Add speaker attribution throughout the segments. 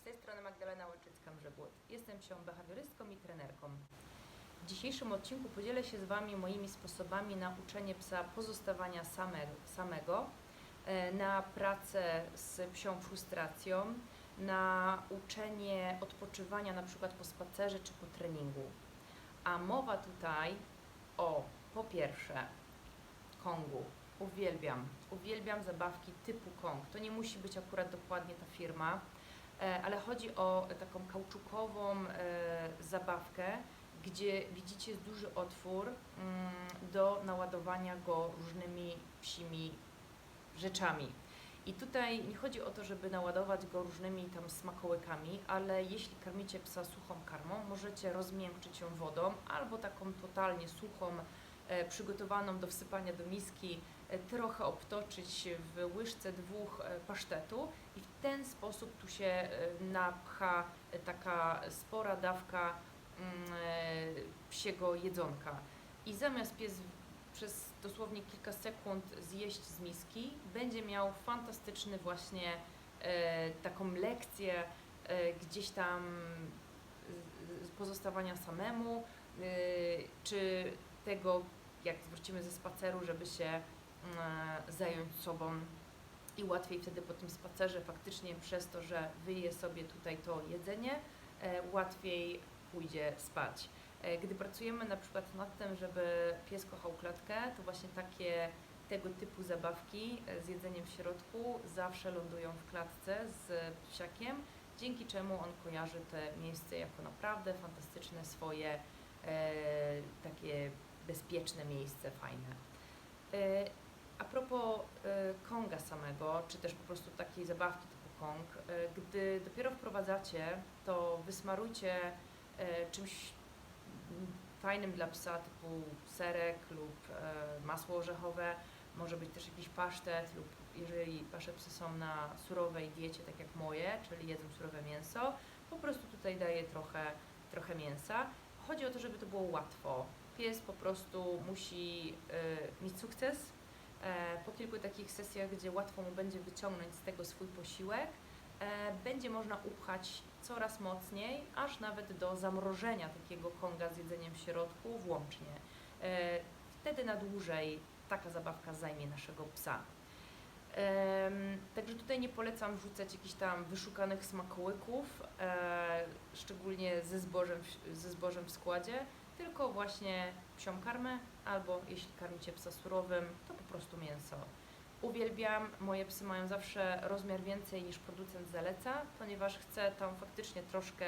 Speaker 1: Z tej strony Magdalena Łyczycka-Mrzegłód. Jestem psią behawiorystką i trenerką. W dzisiejszym odcinku podzielę się z Wami moimi sposobami na uczenie psa pozostawania samego, samego e, na pracę z psią frustracją, na uczenie odpoczywania na przykład po spacerze czy po treningu. A mowa tutaj o po pierwsze Kongu. Uwielbiam. Uwielbiam zabawki typu Kong. To nie musi być akurat dokładnie ta firma, ale chodzi o taką kauczukową e, zabawkę, gdzie widzicie duży otwór mm, do naładowania go różnymi psimi rzeczami. I tutaj nie chodzi o to, żeby naładować go różnymi tam smakołykami, ale jeśli karmicie psa suchą karmą, możecie rozmiękczyć ją wodą albo taką totalnie suchą, e, przygotowaną do wsypania do miski, e, trochę obtoczyć w łyżce dwóch e, pasztetu i w ten sposób tu się e, napcha e, taka spora dawka mm, psiego jedzonka. I zamiast pies przez dosłownie kilka sekund zjeść z miski, będzie miał fantastyczny właśnie taką lekcję gdzieś tam pozostawania samemu, czy tego, jak wrócimy ze spaceru, żeby się zająć sobą i łatwiej wtedy po tym spacerze faktycznie przez to, że wyje sobie tutaj to jedzenie, e, łatwiej pójdzie spać. E, Gdy pracujemy na przykład nad tym, żeby pies kochał klatkę, to właśnie takie tego typu zabawki e, z jedzeniem w środku zawsze lądują w klatce z psiakiem, dzięki czemu on kojarzy te miejsce jako naprawdę fantastyczne swoje e, takie bezpieczne miejsce, fajne. E, a propos e, Konga samego, czy też po prostu takiej zabawki typu Kong, e, gdy dopiero wprowadzacie, to wysmarujcie e, czymś fajnym dla psa typu serek lub masło orzechowe, może być też jakiś pasztet lub jeżeli wasze psy są na surowej diecie, tak jak moje, czyli jedzą surowe mięso, po prostu tutaj daję trochę, trochę mięsa. Chodzi o to, żeby to było łatwo. Pies po prostu musi e, mieć sukces, po kilku takich sesjach, gdzie łatwo mu będzie wyciągnąć z tego swój posiłek, e, będzie można upchać coraz mocniej, aż nawet do zamrożenia takiego konga z jedzeniem w środku włącznie. E, Wtedy na dłużej taka zabawka zajmie naszego psa. Także tutaj nie polecam wrzucać jakichś tam wyszukanych smakołyków, e, szczególnie ze zbożem, ze zbożem w składzie, tylko właśnie psią karmę, albo jeśli karmicie psa surowym, to po prostu mięso. Uwielbiam, moje psy mają zawsze rozmiar więcej niż producent zaleca, ponieważ chcę tam faktycznie troszkę,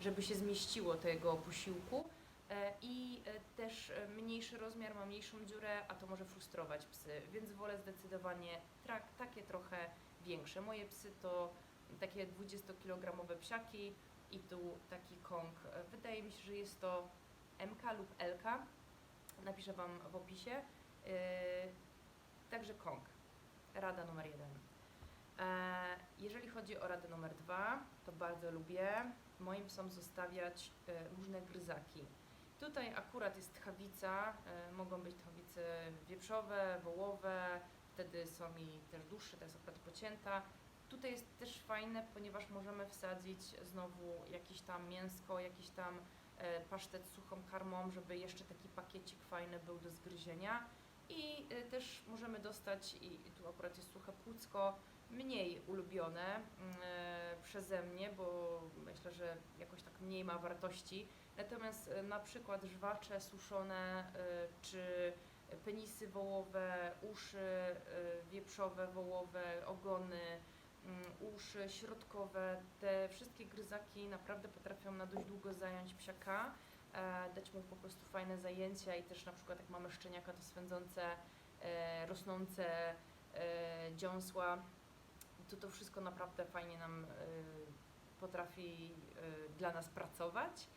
Speaker 1: żeby się zmieściło tego posiłku. E, I e, też e, mniejszy rozmiar ma mniejszą dziurę, a to może frustrować psy, więc wolę zdecydowanie trak, takie trochę większe. Moje psy to takie 20-kilogramowe psiaki i tu taki. E, Wydaje mi się, że jest to MK lub LK. Napiszę Wam w opisie. Yy, Także Kong. Rada numer jeden. E, Jeżeli chodzi o radę numer dwa, to bardzo lubię moim psom zostawiać e, różne gryzaki. Tutaj akurat jest tchawica, mogą być tchawice wieprzowe, wołowe, wtedy są i też dłuższe, jest akurat pocięta. Tutaj jest też fajne, ponieważ możemy wsadzić znowu jakieś tam mięsko, jakiś tam pasztet z suchą karmą, żeby jeszcze taki pakiecik fajny był do zgryzienia. I e, też możemy dostać, i tu akurat jest suche płucko, mniej ulubione mm, e, przeze mnie, bo myślę, że jakoś tak mniej ma wartości. Natomiast e, na przykład żwacze suszone, e, czy penisy wołowe, uszy e, wieprzowe, wołowe, ogony, uszy środkowe, te wszystkie gryzaki naprawdę potrafią na dość długo zająć psiaka, e, dać mu po prostu fajne zajęcia i też na przykład jak mamy szczeniaka, to swędzące, e, rosnące e, dziąsła, to to wszystko naprawdę fajnie nam potrafi dla nas pracować.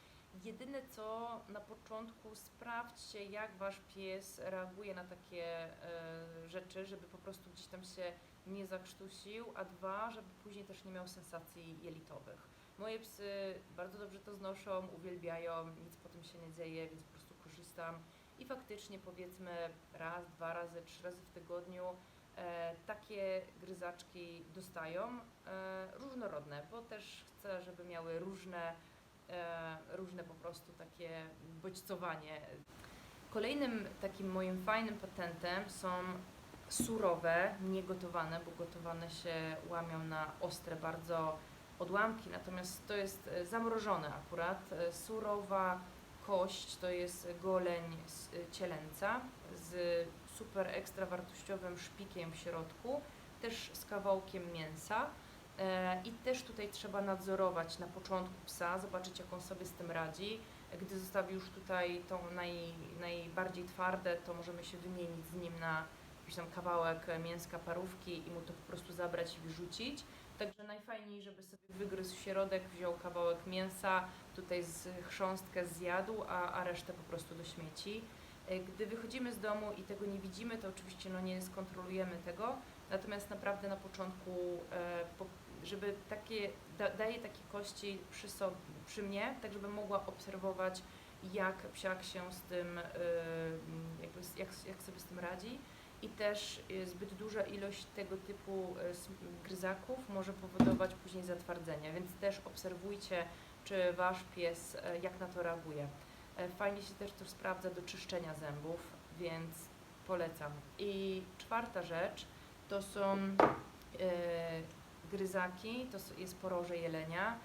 Speaker 1: Jedyne co na początku sprawdźcie, jak wasz pies reaguje na takie e, rzeczy, żeby po prostu gdzieś tam się nie zakrztusił, a dwa, żeby później też nie miał sensacji jelitowych. Moje psy bardzo dobrze to znoszą, uwielbiają, nic po tym się nie dzieje, więc po prostu korzystam i faktycznie powiedzmy raz, dwa razy, trzy razy w tygodniu e, takie gryzaczki dostają, e, różnorodne, bo też chcę, żeby miały różne, różne po prostu takie bodźcowanie. Kolejnym takim moim fajnym patentem są surowe, niegotowane, bo gotowane się łamią na ostre bardzo odłamki, natomiast to jest e, zamrożone akurat. E, Surowa kość to jest goleń e, cielęca z super ekstra wartościowym szpikiem w środku, też z kawałkiem mięsa. E, I też tutaj trzeba nadzorować na początku psa, zobaczyć jak on sobie z tym radzi. Gdy zostawi już tutaj tą naj, najbardziej twarde, to możemy się wymienić z nim na jakiś tam kawałek mięska parówki i mu to po prostu zabrać i wyrzucić. Także najfajniej, żeby sobie wygryzł środek, wziął kawałek mięsa, tutaj z chrząstkę zjadł, a, a resztę po prostu do śmieci. E, Gdy wychodzimy z domu i tego nie widzimy, to oczywiście no, nie skontrolujemy tego, natomiast naprawdę na początku, e, po, żeby takie, da, daję takie kości przy, przy mnie, tak żeby mogła obserwować, jak psiak się z tym, e, jakby, jak, jak sobie z tym radzi. I też e, zbyt duża ilość tego typu s- gryzaków może powodować później zatwardzenie, więc też obserwujcie, czy wasz pies jak na to reaguje. Fajnie się też to sprawdza do czyszczenia zębów, więc polecam. I czwarta rzecz to są gryzaki, to jest poroże jelenia.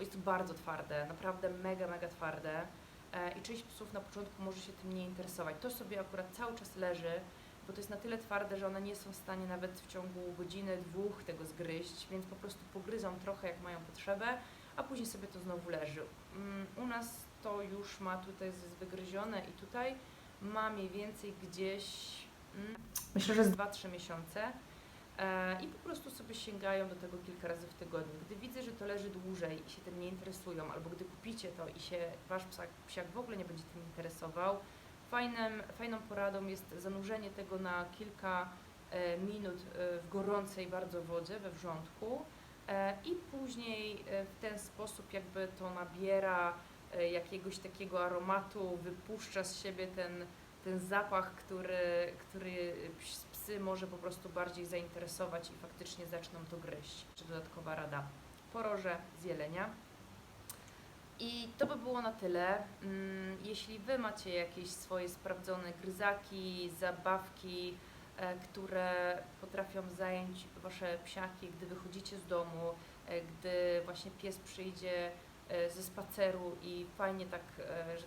Speaker 1: Jest to bardzo twarde, naprawdę mega, mega twarde. E, I część psów na początku może się tym nie interesować. To sobie akurat cały czas leży, bo to jest na tyle twarde, że one nie są w stanie nawet w ciągu godziny, dwóch tego zgryźć, więc po prostu pogryzą trochę jak mają potrzebę, a później sobie to znowu leży. Mm, U nas to już ma tutaj jest wygryzione i tutaj ma mniej więcej gdzieś, mm, myślę, że z 2-3 miesiące. E, I po prostu sobie sięgają do tego kilka razy w tygodniu. Gdy widzę, że to leży dłużej i się tym nie interesują, albo gdy kupicie to i się wasz psak, psiak w ogóle nie będzie tym interesował, fajnym, fajną poradą jest zanurzenie tego na kilka e, minut e, w gorącej bardzo wodzie we wrzątku i później w ten sposób jakby to nabiera jakiegoś takiego aromatu, wypuszcza z siebie ten, ten zapach, który, który psy może po prostu bardziej zainteresować i faktycznie zaczną to gryźć. Czy dodatkowa rada? Poroże z jelenia. I to by było na tyle. Mm, Jeśli Wy macie jakieś swoje sprawdzone gryzaki, zabawki, e, które potrafią zająć Wasze psiaki, gdy wychodzicie z domu, e, gdy właśnie pies przyjdzie e, ze spaceru i fajnie tak,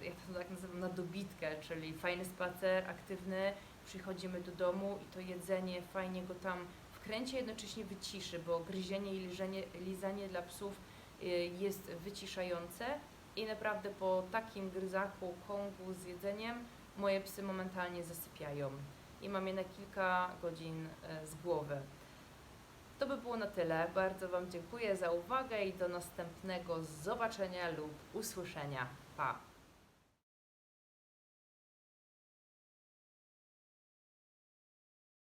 Speaker 1: ja to tak nazywam na dobitkę, czyli fajny spacer, aktywny, przychodzimy do domu i to jedzenie fajnie go tam wkręci, jednocześnie wyciszy, bo gryzienie i liżenie, lizanie dla psów y, jest wyciszające i naprawdę po takim gryzaku, kągu z jedzeniem moje psy momentalnie zasypiają i mam je na kilka godzin e, z głowy. To by było na tyle. Bardzo Wam dziękuję za uwagę i do następnego zobaczenia lub usłyszenia. Pa!